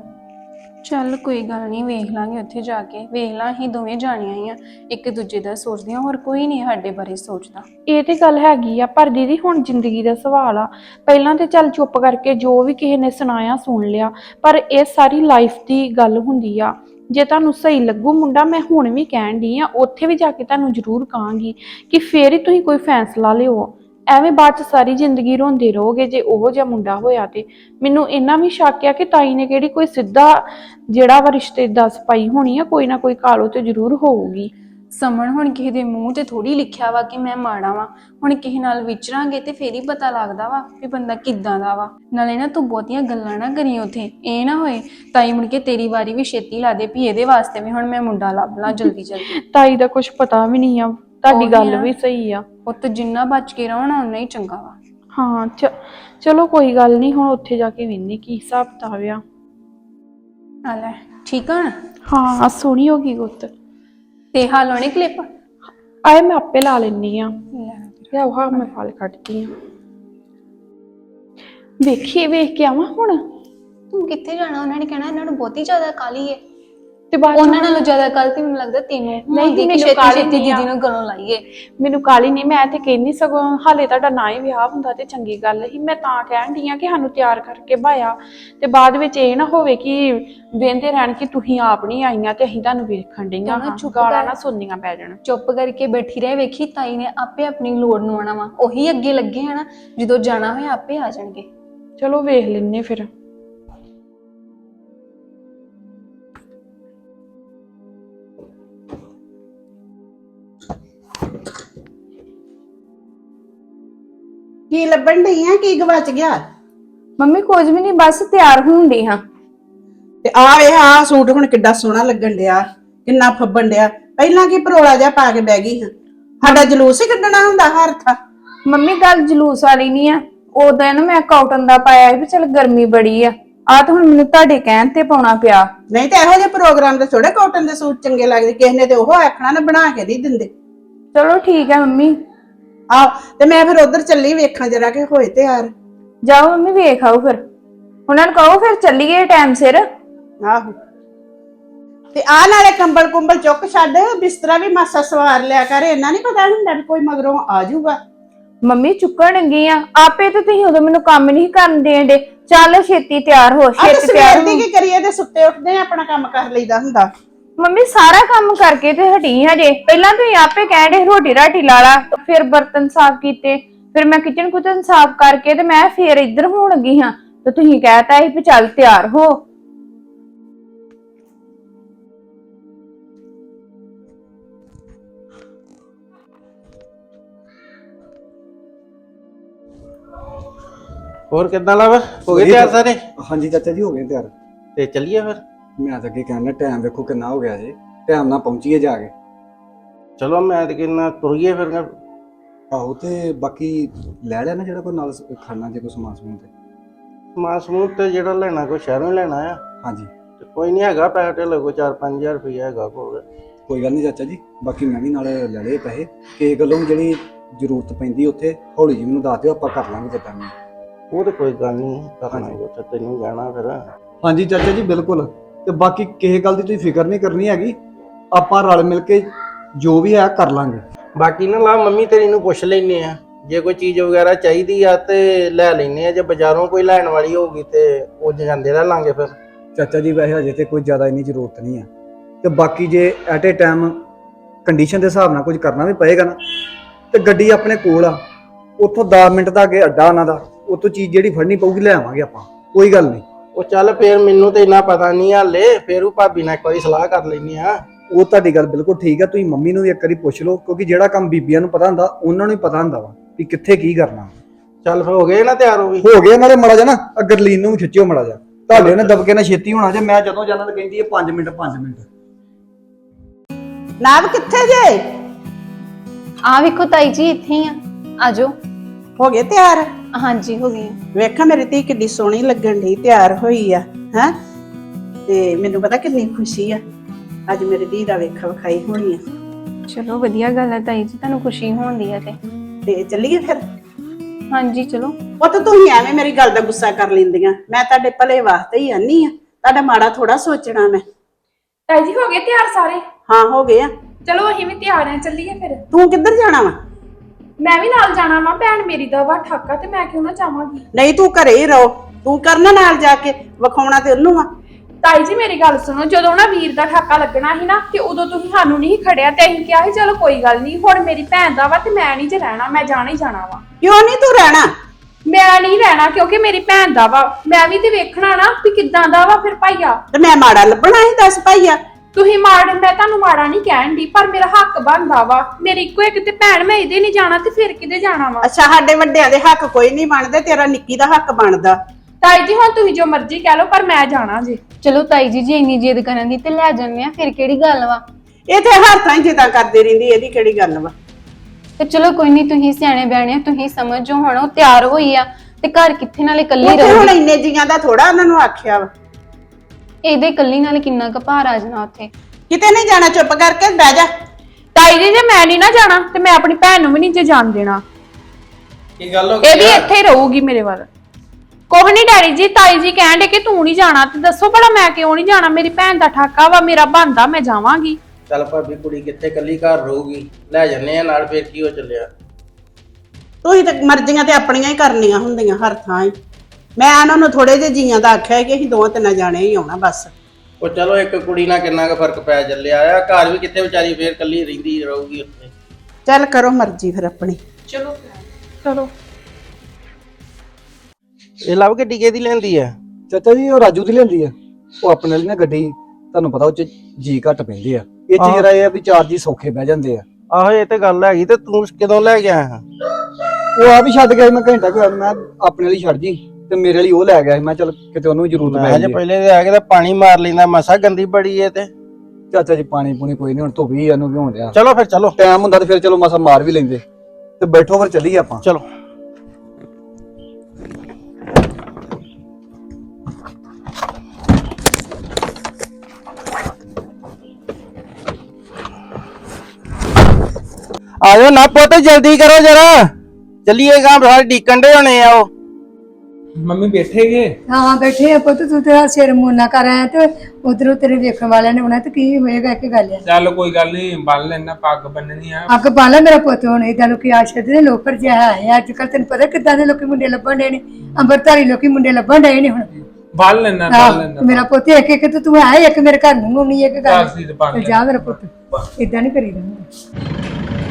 ਚੱਲ ਕੋਈ ਗੱਲ ਨਹੀਂ ਵੇਖ ਲਾਂਗੇ ਉੱਥੇ ਜਾ ਕੇ। ਵੇਖ ਲਾਂ ਅਸੀਂ ਦੋਵੇਂ ਜਾਣੀਆਂ ਹੀ ਆ। ਇੱਕ ਦੂਜੇ ਦਾ ਸੋਚਦੀਆਂ ਹੋਰ ਕੋਈ ਨਹੀਂ ਸਾਡੇ ਬਾਰੇ ਸੋਚਦਾ। ਇਹ ਤੇ ਗੱਲ ਹੈਗੀ ਆ ਪਰ ਦੀਦੀ ਹੁਣ ਜ਼ਿੰਦਗੀ ਦਾ ਸਵਾਲ ਆ। ਪਹਿਲਾਂ ਤੇ ਚੱਲ ਚੁੱਪ ਕਰਕੇ ਜੋ ਵੀ ਕਿਸੇ ਨੇ ਸੁਣਾਇਆ ਸੁਣ ਲਿਆ ਪਰ ਇਹ ਸਾਰੀ ਲਾਈਫ ਦੀ ਗੱਲ ਹੁੰਦੀ ਆ। ਜੇ ਤੁਹਾਨੂੰ ਸਹੀ ਲੱਗੂ ਮੁੰਡਾ ਮੈਂ ਹੁਣ ਵੀ ਕਹਿਣ ਦੀ ਆ ਉੱਥੇ ਵੀ ਜਾ ਕੇ ਤੁਹਾਨੂੰ ਜ਼ਰੂਰ ਕਹਾਂਗੀ ਕਿ ਫੇਰ ਹੀ ਤੁਸੀਂ ਕੋਈ ਫੈਸਲਾ ਲਿਓ। ਐਵੇਂ ਬਾਅਦ ਚ ਸਾਰੀ ਜ਼ਿੰਦਗੀ ਰੋਂਦੇ ਰਹੋਗੇ ਜੇ ਉਹੋ ਜਿਹਾ ਮੁੰਡਾ ਹੋਇਆ ਤੇ। ਮੈਨੂੰ ਇੰਨਾ ਵੀ ਸ਼ੱਕ ਆ ਕਿ ਤਾਈ ਨੇ ਕਿਹੜੀ ਕੋਈ ਸਿੱਧਾ ਜਿਹੜਾ ਵਾ ਰਿਸ਼ਤੇ ਦੱਸ ਪਾਈ ਹੋਣੀ ਆ ਕੋਈ ਨਾ ਕੋਈ ਕਾਲੋ ਤੇ ਜ਼ਰੂਰ ਹੋਊਗੀ। ਸਮਣ ਹੁਣ ਕਿਸੇ ਦੇ ਮੂੰਹ ਤੇ ਥੋੜੀ ਲਿਖਿਆ ਵਾ ਕਿ ਮੈਂ ਮਾੜਾ ਵਾਂ। ਹੁਣ ਕਿਸੇ ਨਾਲ ਵਿਚਰਾਂਗੇ ਤੇ ਫੇਰ ਹੀ ਪਤਾ ਲੱਗਦਾ ਵਾ ਵੀ ਬੰਦਾ ਕਿੱਦਾਂ ਦਾ ਵਾ। ਨਾਲੇ ਨਾ ਤੂੰ ਬਹੁਤੀਆਂ ਗੱਲਾਂ ਨਾ ਕਰੀ ਉਥੇ। ਇਹ ਨਾ ਹੋਏ ਤਾਈ ਮੁੜ ਕੇ ਤੇਰੀ ਵਾਰੀ ਵੀ ਛੇਤੀ ਲਾ ਦੇ ਵੀ ਇਹਦੇ ਵਾਸਤੇ ਵੀ ਹੁਣ ਮੈਂ ਮੁੰਡਾ ਲੱਭ ਲਾਂ ਜਲਦੀ ਜਲਦੀ ਤਾਈ ਦਾ ਕੁਝ ਪਤਾ ਵੀ ਨਹੀਂ ਆ। ਤੁਹਾਡੀ ਉਹੀ ਗੱਲ ਆ। ਵੀ ਸਹੀ ਆ। ਪੁੱਤ ਜਿੰਨਾ ਬਚ ਕੇ ਰਹਿਣਾ ਉਨਾ ਹੀ ਚੰਗਾ ਵਾ। ਹਾਂ ਚ- ਚਲੋ ਕੋਈ ਗੱਲ ਨਹੀਂ ਹੁਣ ਉੱਥੇ ਜਾ ਕੇ ਵੇਖਨੇ ਕੀ ਹਿਸਾਬ ਕਿਤਾਬ ਆ। ਆ ਲੈ ਠੀਕ ਆ ਹਾਂ ਸੋਹਣੀ ਹੋ ਗਈ ਗੁੱਤ। ਤੇ ਹਾਲ ਹੋਣੀ ਕਲਿੱਪ ਆਏ ਮੈਂ ਆਪੇ ਲਾ ਲੈਣੀ ਆ। ਲਿਆਓ ਹਾਂ ਮੈਂ ਫਲ ਕੱਟਦੀ ਆ। ਵੇਖੀਏ ਵੇਖ ਕੇ ਆਵਾਂ ਹੁਣ? ਤੂੰ ਕਿੱਥੇ ਜਾਣਾ? ਉਹਨਾਂ ਨੇ ਕਹਿਣਾ ਇਹਨਾਂ ਨੂੰ ਬਹੁਤੀ ਜ਼ਿਆਦਾ ਕਾਲੀ ਹੈ ਤੇ ਬਾਅਦ ਉਹਨਾਂ ਨਾਲੋਂ ਜ਼ਿਆਦਾ ਕੱਲ ਤੇ ਮੈਨੂੰ ਲੱਗਦਾ ਤੈਨੂੰ। ਨਹੀਂ, ਨਹੀਂ ਕਿ ਮੈਨੂੰ ਛੇਤੀ ਕਾਹਲੀ ਛੇਤੀ ਨਹੀਂ ਆ। ਦੀਦੀ ਨੂੰ ਗਲੋਂ ਲਾਈਏ। ਮੈਨੂੰ ਕਾਲੀ ਨਹੀਂ ਮੈਂ ਤੇ ਕਹਿੰਦੀ ਸਗੋਂ ਹਾਲੇ ਤੁਹਾਡਾ ਨਾ ਹੀ ਵਿਆਹ ਹੁੰਦਾ ਤੇ ਚੰਗੀ ਗੱਲ ਸੀ। ਮੈਂ ਤਾਂ ਕਹਿਣ ਡਈ ਆ ਕਿ ਸਾਨੂੰ ਤਿਆਰ ਕਰਕੇ ਭਾਇਆ। ਤੇ ਬਾਅਦ ਵਿੱਚ ਇਹ ਨਾ ਹੋਵੇ ਕਿ ਵੇਂਦੇ ਰਹਿਣ ਕਿ ਤੁਸੀਂ ਆਪ ਨਹੀਂ ਆਈਆਂ ਤੇ ਅਸੀਂ ਤੁਹਾਨੂੰ ਵੇਖਣ ਡਈਆਂ ਤੂੰ ਨਾ ਹਾਂ ਚੁੱਪ ਗਾਲਾਂ ਕਰ। ਨਾ ਸੁਣਨੀਆਂ ਪੈ ਜਾਣ। ਚੁੱਪ ਕਰਕੇ ਬੈਠੀ ਰਹੇ ਵੇਖੀ ਤਾਈ ਨੇ ਆਪੇ ਆਪਣੀ ਲੋੜ ਨੂੰ ਆਣਾ ਵਾ। ਉਹੀ ਅੱਗੇ ਲੱਗੇ ਹਨਾ ਜਦੋਂ ਜਾਣਾ ਹੋਇਆ ਆਪੇ ਆ ਜਾਣਗੇ। ਚਲੋ ਵੇਖ ਲੈਨੇ ਫਿਰ। ਕੀ ਲੱਭਣ ਡਈ ਆ? ਕੀ ਗਵਾਚ ਗਿਆ? ਮੰਮੀ ਕੁਝ ਵੀ ਨਹੀਂ ਬਸ ਤਿਆਰ ਹੋਣ ਡਈ ਹਾਂ ਤੇ ਆ ਵੇ ਆ ਸੂਟ ਹੁਣ ਕਿੱਡਾ ਸੋਹਣਾ ਲੱਗਣ ਡਿਆ ਕਿੰਨਾ ਫੱਬਣ ਡਿਆ। ਪਹਿਲਾਂ ਕੀ ਪਰੋਲਾ ਜਿਹਾ ਪਾ ਕੇ ਬਹਿ ਗਈ ਹਾਂ? ਸਾਡਾ ਜਲੂਸ ਹੀ ਕੱਢਣਾ ਹੁੰਦਾ ਹਰ ਥਾਂ। ਮੰਮੀ ਗੱਲ ਜਲੂਸ ਵਾਲੀ ਨਹੀਂ ਆ। ਉਦੋਂ ਨਾ ਮੈਂ ਕਾਟਨ ਦਾ ਪਾਇਆ ਸੀ ਵੀ ਚਲ ਗਰਮੀ ਬੜੀ ਆ। ਆ ਤਾਂ ਹੁਣ ਮੈਨੂੰ ਤੁਹਾਡੇ ਕਹਿਣ ਤੇ ਪਾਉਣਾ ਪਿਆ। ਨਹੀਂ ਤੇ ਇਹੋ ਜਿਹੇ ਪ੍ਰੋਗਰਾਮ ਦੇ ਥੋੜੇ ਕਾਟਨ ਦੇ ਸੂਟ ਚੰਗੇ ਲੱਗਦੇ। ਕਿਸੇ ਨੇ ਤੇ ਉਹ ਆਖਣਾ ਨਾ ਬਣਾ ਕੇ ਨਹੀਂ ਦਿੰਦੇ। ਚਲੋ ਠੀਕ ਹੈ ਮੰਮੀ। ਆ ਤੇ ਮੈਂ ਫਿਰ ਉਧਰ ਚੱਲੀ ਵੇਖਾਂ ਜਰਾ ਕਿ ਹੋਏ ਤਿਆਰ। ਜਾਓ ਮੰਮੀ ਵੇਖ ਆਓ ਫਿਰ। ਉਹਨਾਂ ਨੂੰ ਕਹੋ ਫਿਰ ਚੱਲੀਏ ਟਾਈਮ ਸਿਰ। ਆਹੋ। ਤੇ ਆ ਨਾਲੇ ਕੰਬਲ ਕੁੰਬਲ ਚੁੱਕ ਛੱਡ ਬਿਸਤਰਾ ਵੀ ਮਾਸਾ ਸਵਾਰ ਲਿਆ ਕਰ ਇਹਨਾਂ ਨਹੀਂ ਪਤਾ ਹੁੰਦਾ ਵੀ ਕੋਈ ਮਗਰੋਂ ਆ ਜਾਊਗਾ। ਮੰਮੀ ਚੁੱਕਣ ਲੱਗੀ ਆ। ਆਪੇ ਤੇ ਤੁਸੀਂ ਉਦੋਂ ਮੈਨੂੰ ਕੰਮ ਨਹੀਂ ਕਰਨ ਦੇਂਦੇ ਚੱਲ ਛੇਤੀ ਤਿਆਰ ਹੋ ਆ ਤੇ ਛੇਤੀ ਤਿਆਰ ਸਵੇਰ ਹੋ। ਦੀ ਕੀ ਕਰੀਏ ਤੇ ਸੁੱਤੇ ਉੱਠਦੇ ਆ ਆਪਣਾ ਕੰਮ ਕਰ ਲਈਦਾ ਹੁੰਦਾ। ਮੰਮੀ ਸਾਰਾ ਕੰਮ ਕਰਕੇ ਤੇ ਹਟੀ ਹਜੇ। ਪਹਿਲਾਂ ਤੁਸੀਂ ਆਪੇ ਕਹਿੰਦੇ ਰੋਟੀ ਰਾਟੀ ਲਾ ਲਾ। ਫਿਰ ਬਰਤਨ ਸਾਫ਼ ਕੀਤੇ ਫਿਰ ਮੈਂ ਕਿਚਨ ਕੁਚਨ ਸਾਫ਼ ਕਰਕੇ ਤੇ ਮੈਂ ਫਿਰ ਇੱਧਰ ਹੋਣ ਲੱਗੀ ਹਾਂ। ਤੇ ਤੁਸੀਂ ਕਹਿਤਾ ਸੀ ਵੀ ਚੱਲ ਤਿਆਰ ਹੋ। ਹੋਰ ਕਿੱਦਾਂ ਲਵ ਹੋ ਗਏ ਤਿਆਰ ਸਾਰੇ? ਹਾਂਜੀ ਚਾਚਾ ਜੀ ਹੋ ਗਏ ਤਿਆਰ। ਤੇ ਚੱਲੀਏ ਫਿਰ? ਮੈਂ ਤਾਂ ਅੱਗੇ ਕਹਿੰਦਾ ਟਾਈਮ ਵੇਖੋ ਕਿੰਨਾ ਹੋ ਗਿਆ ਜੇ। ਟਾਈਮ ਨਾਲ ਪਹੁੰਚੀਏ ਜਾ ਕੇ। ਚਲੋ ਮੈਂ ਤੇ ਕਿੰਨਾ ਤੁਰੀਏ ਫਿਰ ਆਹੋ ਤੇ ਬਾਕੀ ਲੈ ਲਿਆ ਨਾ ਜਿਹੜਾ ਕੋਈ ਨਾਲ ਖਾਣਾ ਜੇ ਕੋਈ ਸਮਾਨ ਸਮੂਨ ਤੇ। ਸਮਾਨ ਸਮੂਨ ਤੇ ਜਿਹੜਾ ਲੈਣਾ ਕੋਈ ਸ਼ਹਿਰੋਂ ਹੀ ਲੈਣਾ ਆ। ਹਾਂਜੀ। ਤੇ ਕੋਈ ਨਹੀਂ ਹੈਗਾ ਪੈਸੇ ਢਿੱਲੇ ਕੋਈ 4-5000 ਰੁਪਇਆ ਹੈਗਾ ਕੋਲ। ਕੋਈ ਗੱਲ ਨਹੀਂ ਚਾਚਾ ਜੀ ਬਾਕੀ ਮੈਂ ਵੀ ਨਾਲ ਲੈ ਲਏ ਪੈਸੇ। ਕਿਸੇ ਗੱਲੋਂ ਜਿਹੜੀ ਜ਼ਰੂਰਤ ਪੈਂਦੀ ਉੱਥੇ ਹੌਲੀ ਜੀ ਮੈਨੂੰ ਦੱਸ ਦਿਓ ਆਪਾਂ ਕਰ ਲਾਂਗੇ ਜਿੱਦਾਂ ਵੀ ਉਹ ਤੇ ਕੋਈ ਗੱਲ ਨਹੀਂ ਕਰਨਾ ਹਾਂਜੀ। ਉੱਥੇ ਤੈਨੂੰ ਜਾਣਾ ਫਿਰ। ਹਾਂਜੀ ਚਾਚਾ ਜੀ ਬਿਲਕੁਲ। ਤੇ ਬਾਕੀ ਕਿਸੇ ਗੱਲ ਦੀ ਤੁਸੀਂ ਫਿਕਰ ਨਹੀਂ ਕਰਨੀ ਹੈਗੀ। ਆਪਾਂ ਰਲ ਮਿਲ ਕੇ ਜੋ ਵੀ ਹੈ ਕਰ ਲਾਂਗੇ। ਬਾਕੀ ਨਾ ਲਾ ਮੰਮੀ ਤੇਰੀ ਨੂੰ ਪੁੱਛ ਲੈਨੇ ਆ। ਜੇ ਕੋਈ ਚੀਜ਼ ਵਗੈਰਾ ਚਾਹੀਦੀ ਆ ਤੇ ਲੈ ਲੈਨੇ ਆ। ਜੇ ਬਾਜ਼ਾਰੋਂ ਕੋਈ ਲੈਣ ਵਾਲੀ ਹੋਊਗੀ ਤੇ ਉਹ ਜਾਂਦੇ ਲੈ ਲਾਂਗੇ ਫਿਰ। ਚਾਚਾ ਜੀ ਵੈਸੇ ਹਜੇ ਤੇ ਕੋਈ ਜ਼ਿਆਦਾ ਇੰਨੀ ਜ਼ਰੂਰਤ ਨਹੀਂ ਆ। ਤੇ ਬਾਕੀ ਜੇ ਐਟ ਏ ਟਾਈਮ ਕੰਡੀਸ਼ਨ ਦੇ ਹਿਸਾਬ ਨਾਲ ਕੁਝ ਕਰਨਾ ਵੀ ਪਏਗਾ ਨਾ ਤੇ ਗੱਡੀ ਆਪਣੇ ਕੋਲ ਆ। ਉੱਥੋਂ 10 ਮਿੰਟ ਦਾ ਅੱਗੇ ਅੱਡਾ ਉਹਨਾਂ ਦਾ। ਉੱਥੋਂ ਚੀਜ਼ ਜਿਹੜੀ ਫੜਨੀ ਪਊਗੀ ਲੈ ਆਵਾਂਗੇ ਆਪਾਂ। ਕੋਈ ਗੱਲ ਨਹੀਂ। ਉਹ ਚੱਲ ਫਿਰ ਮੈਨੂੰ ਤੇ ਇੰਨਾ ਪਤਾ ਨਹੀਂ ਹਾਲੇ ਫਿਰ ਉਹ ਭਾਬੀ ਨਾਲ ਵਾਰੀ ਸਲਾਹ ਕਰ ਲੈਨੇ ਆ। ਉਹ ਤੁਹਾਡੀ ਗੱਲ ਬਿਲਕੁਲ ਠੀਕ ਆ ਤੁਸੀਂ ਮੰਮੀ ਨੂੰ ਵੀ ਇੱਕ ਵਾਰੀ ਪੁੱਛ ਲਓ ਕਿਉਂਕਿ ਜਿਹੜਾ ਕੰਮ ਬੀਬੀਆਂ ਨੂੰ ਪਤਾ ਹੁੰਦਾ ਉਹਨਾਂ ਨੂੰ ਹੀ ਪਤਾ ਹੁੰਦਾ ਵਾ ਵੀ ਕਿੱਥੇ ਕੀ ਕਰਨਾ। ਚੱਲ ਫਿਰ ਹੋ ਗਏ ਨਾ ਤਿਆਰ ਹੋ ਵੀ ਹੋ ਗਏ ਨਾਲੇ ਮੜਾ ਜਾ ਨਾ ਆਹ ਗਰਲੀਨ ਨੂੰ ਵੀ ਖਿੱਚਿਓ ਮੜਾ ਜਾ ਤੁਹਾਡੇ ਨੇ ਦਬਕੇ ਨਾਲ ਛੇਤੀ ਹੋਣਾ ਜੇ ਮੈਂ ਜਦੋਂ ਜਾਣਾ ਤਾਂ ਕਹਿੰਦੀ ਹੈ 5 ਮਿੰਟ 5 ਮਿੰਟ। ਨਾਬ ਕਿੱਥੇ ਜੇ? ਆ ਵੇਖੋ ਤਾਈ ਜੀ ਇੱਥੇ ਹੀ ਆ। ਆਜੋ ਹੋ ਗਏ ਤਿਆਰ? ਹਾਂਜੀ ਹੋ ਗਏ ਵੇਖਾਂ ਮੇਰੀ ਧੀ ਕਿੱਡੀ ਸੋਹਣੀ ਲੱਗਣ ਢੀ ਤਿਆਰ ਹੋਈ ਆ ਹੈ? ਤੇ ਮੈਨੂੰ ਪਤਾ ਕਿੰਨੀ ਖੁਸ਼ੀ ਆ। ਅੱਜ ਮੇਰੀ ਧੀ ਦਾ ਵੇਖਾ ਵਿਖਾਈ ਹੋਣੀ ਆ। ਚਲੋ ਵਧੀਆ ਗੱਲ ਹੈ ਤਾਈ ਜੀ ਤੁਹਾਨੂੰ ਖੁਸ਼ੀ ਹੋਣਦੀ ਹੈ ਤੇ। ਤੇ ਚੱਲੀਏ ਫਿਰ? ਹਾਂਜੀ ਚਲੋ। ਉਹ ਤਾਂ ਤੁਸੀਂ ਐਵੇਂ ਮੇਰੀ ਗੱਲ ਦਾ ਗੁੱਸਾ ਕਰ ਲੈਂਦੀਆਂ। ਮੈਂ ਤੁਹਾਡੇ ਭਲੇ ਵਾਸਤੇ ਹੀ ਆਨੀ ਆ। ਤੁਹਾਡਾ ਮਾੜਾ ਥੋੜਾ ਸੋਚਣਾ ਮੈਂ। ਤਾਈ ਜੀ ਹੋ ਗਏ ਤਿਆਰ ਸਾਰੇ? ਹਾਂ ਹੋ ਗਏ ਆ। ਚਲੋ ਅਸੀਂ ਵੀ ਤਿਆਰ ਆ ਚੱਲੀਏ ਫਿਰ। ਤੂੰ ਕਿੱਧਰ ਜਾਣਾ ਵਾ? ਮੈਂ ਵੀ ਨਾਲ ਜਾਣਾ ਵਾ ਭੈਣ ਮੇਰੀ ਦਾ ਵਾ ਠਾਕਾ ਤੇ ਮੈਂ ਕਿਉਂ ਨਾ ਜਾਵਾਂਗੀ? ਨਹੀਂ ਤੂੰ ਘਰੇ ਹੀ ਰਹੋ। ਤੂੰ ਕਰਨਾ ਨਾਲ ਜਾ ਕੇ ਵਿਖਾਉਣਾ ਤੇ ਉਹਨੂੰ ਆ। ਤਾਈ ਜੀ ਮੇਰੀ ਗੱਲ ਸੁਣੋ ਜਦੋਂ ਨਾ ਵੀਰ ਦਾ ਠਾਕਾ ਲੱਗਣਾ ਸੀ ਨਾ ਤੇ ਉਦੋਂ ਤੁਸੀਂ ਸਾਨੂੰ ਨਹੀਂ ਖੜਿਆ ਤੇ ਅਸੀਂ ਕਿਹਾ ਸੀ ਚਲੋ ਕੋਈ ਗੱਲ ਨਹੀਂ ਹੁਣ ਮੇਰੀ ਭੈਣ ਦਾ ਵਾ ਤੇ ਮੈਂ ਨਹੀਂ ਜੇ ਰਹਿਣਾ ਮੈਂ ਜਾਣਾ ਹੀ ਜਾਣਾ ਵਾ। ਕਿਉਂ ਨਹੀਂ ਤੂੰ ਰਹਿਣਾ? ਮੈਂ ਨਹੀਂ ਰਹਿਣਾ ਕਿਉਂਕਿ ਮੇਰੀ ਭੈਣ ਦਾ ਵਾ। ਮੈਂ ਵੀ ਤੇ ਵੇਖਣਾ ਨਾ ਵੀ ਕਿੱਦਾਂ ਦਾ ਵਾ ਫਿਰ ਭਾਈਆ। ਤੇ ਮੈਂ ਮਾੜਾ ਲੱਭਣਾ ਸੀ ਦੱਸ ਭਾਈਆ। ਤੁਸੀਂ ਮਾੜ ਮੈਂ ਤੁਹਾਨੂੰ ਮਾੜਾ ਨਹੀਂ ਕਹਿਣ ਦੀ ਪਰ ਮੇਰਾ ਹੱਕ ਬਣਦਾ ਵਾ। ਮੇਰੀ ਇੱਕੋ ਇੱਕ ਤੇ ਭੈਣ ਮੈਂ ਇਹਦੇ ਨਹੀਂ ਜਾਣਾ ਤੇ ਫਿਰ ਕਿਤੇ ਜਾਣਾ ਵਾ? ਅੱਛਾ ਸਾਡੇ ਵੱਡਿਆਂ ਦੇ ਹੱਕ ਕੋਈ ਨਹੀਂ ਬਣਦੇ ਤੇਰਾ ਨਿੱਕੀ ਦਾ ਹੱਕ ਬਣਦਾ। ਤਾਈ ਜੀ ਹੁਣ ਤੁਸੀਂ ਜੋ ਮਰਜ਼ੀ ਕਹਿ ਲਓ ਪਰ ਮੈਂ ਜਾਣਾ ਜੀ। ਚਲੋ ਤਾਈ ਜੀ ਜੇ ਇੰਨੀ ਜਿੱਦ ਕਰਨ ਦੀ ਤੇ ਲੈ ਜੰਨੇ ਆ ਫਿਰ ਕਿਹੜੀ ਗੱਲ ਵਾ? ਇਹ ਤੇ ਹਰ ਥਾਂ ਜਿੱਦਾਂ ਕਰਦੀ ਰਹਿੰਦੀ ਇਹਦੀ ਕਿਹੜੀ ਗੱਲ ਵਾ? ਤੇ ਚਲੋ ਕੋਈ ਨਹੀਂ ਤੁਸੀਂ ਸਿਆਣੇ ਬਿਆਣੇ ਤੁਸੀਂ ਸਮਝੋ ਹੁਣ ਉਹ ਤਿਆਰ ਹੋਈ ਆ ਤੇ ਘਰ ਕਿੱਥੇ ਨਾਲੇ ਇਕੱਲੀ ਉੱਥੇ ਹੁਣ ਰਹੂਗੀ? ਇੰਨੇ ਜੀਆਂ ਦਾ ਥੋੜਾ ਉਹਨਾਂ ਨੂੰ ਆਖਿਆ ਵਾ। ਇਹਦੇ ਇਕੱਲੀ ਨਾਲ ਕਿੰਨਾ ਕੁ ਭਾਰ ਆ ਜਾਣਾ ਉੱਥੇ? ਕਿਤੇ ਨਹੀਂ ਜਾਣਾ ਚੁੱਪ ਕਰਕੇ ਬਹਿ ਜਾ। ਤਾਈ ਜੀ ਜੇ ਮੈਂ ਨਹੀਂ ਨਾ ਜਾਣਾ ਤੇ ਮੈਂ ਆਪਣੀ ਭੈਣ ਨੂੰ ਵੀ ਨਹੀਂ ਜੇ ਜਾਣ ਦੇਣਾ। ਕੀ ਗੱਲ ਹੋ ਇਹ ਵੀ ਗਈ? ਇੱਥੇ ਹੀ ਰਹੂਗੀ ਮੇਰੇ ਵੱਲ। ਕੋਹ ਨਹੀਂ ਡੈਡੀ ਜੀ ਤਾਈ ਜੀ ਕਹਿਣ ਦੇ ਕਿ ਤੂੰ ਨਹੀਂ ਜਾਣਾ ਤੇ ਦੱਸੋ ਭਲਾ ਮੈਂ ਕਿਉਂ ਨਹੀਂ ਜਾਣਾ? ਮੇਰੀ ਭੈਣ ਦਾ ਠਾਕਾ ਵਾ ਮੇਰਾ ਬੰਦਾ ਮੈਂ ਜਾਵਾਂਗੀ। ਚੱਲ ਭਾਬੀ ਕੁੜੀ ਕਿੱਥੇ ਕੱਲੀ ਘਰ ਰਹੂਗੀ? ਲੈ ਜੰਨੇ ਆ ਨਾਲ ਫੇਰ ਕੀ ਹੋ ਚੱਲਿਆ? ਤੁਸੀਂ ਤੇ ਮਰਜ਼ੀਆਂ ਤੇ ਆਪਣੀਆਂ ਹੀ ਕਰਨੀਆਂ ਹੁੰਦੀਆਂ ਹਰ ਥਾਂ ਹੀ। ਮੈਂ ਉਹਨਾਂ ਨੂੰ ਥੋੜੇ ਜਿਹੇ ਜੀਆਂ ਦਾ ਆਖਿਆ ਕਿ ਅਸੀਂ ਦੋਵਾਂ ਤਿੰਨਾਂ ਜਾਣੇ ਹੀ ਆਉਣਾ ਬਸ। ਉਹ ਚਲੋ ਇੱਕ ਕੁੜੀ ਨਾਲ ਕਿੰਨਾ ਕੁ ਫ਼ਰਕ ਪੈ ਚੱਲਿਆ ਆ ਘਰ ਵੀ ਕਿੱਥੇ ਵਿਚਾਰੀ ਫੇਰ ਕੱਲੀ ਰਹਿੰਦੀ ਰਹੂਗੀ ਉੱਥੇ। ਚੱਲ ਕਰੋ ਮਰਜ਼ੀ ਫਿਰ ਆਪਣੀ। ਚਲੋ। ਚਲੋ। ਇਹ ਲਵ ਗੱਡੀ ਕਿਹਦੀ ਲੈਂਦੀ ਆ? ਚਾਚਾ ਜੀ ਉਹ ਰਾਜੂ ਦੀ ਲੈਂਦੀ ਆ। ਉਹ ਆਪਣੇ ਵਾਲੀ ਨਾ ਗੱਡੀ ਤੁਹਾਨੂੰ ਪਤਾ ਉਹ ਚ ਜੀ ਘੱਟ ਪੈਂਦੇ ਆ। ਇਹ ਚ। ਜਿਹੜਾ ਇਹ ਆ ਵੀ ਚਾਰ ਜੀ ਸੌਖੇ ਬਹਿ ਜਾਂਦੇ ਆ। ਆਹੋ ਇਹ ਤੇ ਗੱਲ ਹੈਗੀ ਤੇ ਤੂੰ ਕਦੋਂ ਲੈ ਗਿਆ ਉਹ ਆ ਵੀ ਛੱਡ ਗਿਆ ਮੈਂ ਘੰਟਾ ਕੁ ਹੋਇਆ, ਮੈਂ ਆਪਣੇ ਵਾਲੀ ਛੱਡ ਜੀ ਤੇ ਮੇਰੇ ਵਾਲੀ ਉਹ ਲੈ ਗਿਆ ਸੀ। ਮੈਂ ਚੱਲ ਕਿਤੇ ਉਹਨੂੰ ਵੀ ਜ਼ਰੂਰਤ ਮੈਂ ਪੈ ਜੇ ਜੇ ਪਹਿਲੇ ਦੇ ਆ ਕੇ ਤਾਂ ਪਾਣੀ ਮਾਰ ਲੈਂਦਾ ਮਸਾ ਗੰਦੀ ਬੜੀ ਏ ਤੇ। ਚਾਚਾ ਜੀ ਪਾਣੀ ਪੂਣੀ ਕੋਈ ਨਹੀਂ ਹੁਣ ਧੁੱਪ ਹੀ ਇਹਨੂੰ ਹੋਣ ਡਿਆ ਚਲੋ ਫਿਰ ਚਲੋ। ਟਾਈਮ ਹੁੰਦਾ ਤੇ ਫਿਰ ਚਲੋ ਮਸਾ ਮਾਰ ਵੀ ਲੈਂਦੇ। ਤੇ ਬੈਠੋ ਫਿਰ ਚੱਲੀਏ ਆਪਾਂ। ਚਲੋ। ਆਜੋ ਨਾ ਪੁੱਤ ਜਲਦੀ ਕਰੋ ਜਰਾ। ਚੱਲੀਏ ਗਾਂ ਸਾਰੇ ਡੀਕਣ ਦੇ ਹੋਣੇ ਆ ਉਹ। ਮੰਮੀ ਬੈਠੇਗੇ ਹਾਂ ਬੈਠੇ ਆ ਪੁੱਤ ਤੂੰ ਤੇਰਾ ਸਿਰ ਮੂਨਾ ਕਰ ਆਇਆ ਤੇ ਉਧਰੋਂ ਤੇਰੇ ਵੇਖਣ ਵਾਲਿਆਂ ਨੇ ਆਉਣਾ ਤੇ ਕੀ ਹੋਏਗਾ ਇੱਕ ਗੱਲ ਆ। ਚੱਲ ਕੋਈ ਗੱਲ ਨਹੀਂ ਬੰਨ ਲੈਣਾ ਪੱਗ ਬੰਨਣੀ ਆ। ਅੱਗ ਪਾਲਾ ਮੇਰਾ ਪੁੱਤ ਹੁਣ ਇਦਾਂ ਲੋਕੀ ਆਸ਼ਰਦੇ ਨੇ ਲੋਕਰ ਜਿਹਾ ਹੈ ਅੱਜ ਕੱਲ ਤੈਨੂੰ ਪਤਾ ਕਿੱਦਾਂ ਦੇ ਲੋਕੀ ਮੁੰਡੇ ਲੱਭਣ ਡੇ ਨੇ ਅੰਬਰਧਾਰੀ ਲੋਕੀ ਮੁੰਡੇ ਲੱਭਣ ਡੇ ਨੇ ਹੁਣ। ਬੰਨ ਲੈਣਾ ਬੰਨ ਆਹ, ਲੈਣਾ ਮੇਰਾ ਪੁੱਤ ਇੱਕ ਇੱਕ ਤੇ ਤੂੰ ਹੈ ਇੱਕ ਮੇਰੇ ਘਰ ਨੂੰ ਆਉਣੀ ਇੱਕ ਗੱਲ। ਦੱਸ ਦੀ ਤੇ ਬੰਨ ਤੇ ਲੈ ਜਾ ਮੇਰਾ ਪੁੱਤ ਇਦਾਂ ਨਹੀਂ ਕਰੀਦਾ। ਹੁੰਦਾ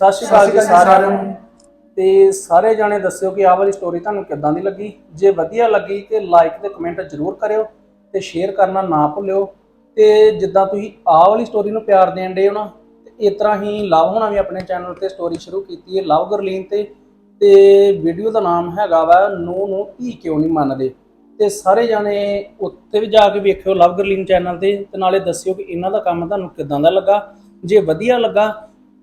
ਸਤਿ ਸ਼੍ਰੀ ਅਕਾਲ ਜੀ ਸਾਰਿਆਂ ਨੂੰ। ਤੇ ਸਾਰੇ ਜਾਣੇ ਦੱਸਿਓ ਕਿ ਆਹ ਵਾਲੀ ਸਟੋਰੀ ਤੁਹਾਨੂੰ ਕਿੱਦਾਂ ਦੀ ਲੱਗੀ? ਜੇ ਵਧੀਆ ਲੱਗੀ ਤੇ ਲਾਈਕ ਤੇ ਕਮੈਂਟ ਜ਼ਰੂਰ ਕਰਿਓ ਤੇ ਸ਼ੇਅਰ ਕਰਨਾ ਨਾ ਭੁੱਲਿਓ। ਤੇ ਜਿੱਦਾਂ ਤੁਸੀਂ ਆਹ ਵਾਲੀ ਸਟੋਰੀ ਨੂੰ ਪਿਆਰ ਦੇਣ ਦੇ ਹੋ ਨਾ ਤੇ ਇਸ ਤਰ੍ਹਾਂ ਹੀ ਲਵ ਹੋਣਾ ਵੀ ਆਪਣੇ ਚੈਨਲ ਤੇ ਸਟੋਰੀ ਸ਼ੁਰੂ ਕੀਤੀ ਹੈ ਲਵ ਗਰਲੀਨ ਤੇ। ਤੇ ਵੀਡੀਓ ਦਾ ਨਾਮ ਹੈਗਾ ਵਾ ਨੂੰ ਨੂੰ ਧੀ ਕਿਉਂ ਨਹੀਂ ਮੰਨਦੇ? ਤੇ ਸਾਰੇ ਜਾਣੇ ਉੱਤੇ ਵੀ ਜਾ ਕੇ ਵੇਖਿਓ ਲਵ ਗਰਲੀਨ ਚੈਨਲ ਤੇ ਤੇ ਨਾਲੇ ਦੱਸਿਓ ਕਿ ਇਹਨਾਂ ਦਾ ਕੰਮ ਤੁਹਾਨੂੰ ਕਿੱਦਾਂ ਦਾ ਲੱਗਾ? ਜੇ ਵਧੀਆ ਲੱਗਾ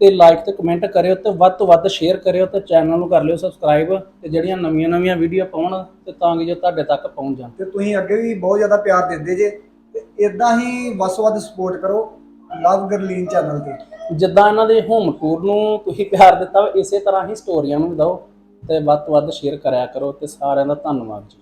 ਤੇ ਲਾਈਕ ਤੇ ਕਮੈਂਟ ਕਰਿਓ ਤੇ ਵੱਧ ਤੋਂ ਵੱਧ ਸ਼ੇਅਰ ਕਰਿਓ ਤੇ ਚੈਨਲ ਨੂੰ ਕਰ ਲਿਓ ਸਬਸਕ੍ਰਾਈਬ ਤੇ ਜਿਹੜੀਆਂ ਨਵੀਆਂ ਨਵੀਆਂ ਵੀਡੀਓ ਪਾਉਣ ਤੇ ਤਾਂ ਕਿ ਜੋ ਤੁਹਾਡੇ ਤੱਕ ਪਹੁੰਚ ਜਾਣ। ਤੇ ਤੁਸੀਂ ਅੱਗੇ ਵੀ ਬਹੁਤ ਜ਼ਿਆਦਾ ਪਿਆਰ ਦਿੰਦੇ ਜੇ ਤੇ ਇਦਾਂ ਹੀ ਵੱਧ ਵੱਧ ਸਪੋਰਟ ਕਰੋ ਲਵ ਗਰਲੀਨ ਚੈਨਲ ਤੇ। ਜਿੱਦਾਂ ਇਹਨਾਂ ਦੇ ਹੋਮ ਟੂਰ ਨੂੰ ਤੁਸੀਂ ਪਿਆਰ ਦਿੱਤਾ ਇਸੇ ਤਰ੍ਹਾਂ ਹੀ ਸਟੋਰੀਆਂ ਨੂੰ ਵੀ ਦਿਓ ਤੇ ਵੱਧ ਤੋਂ ਵੱਧ ਸ਼ੇਅਰ ਕਰਿਆ ਕਰੋ ਤੇ ਸਾਰਿਆਂ ਦਾ ਧੰਨਵਾਦ ਜੀ।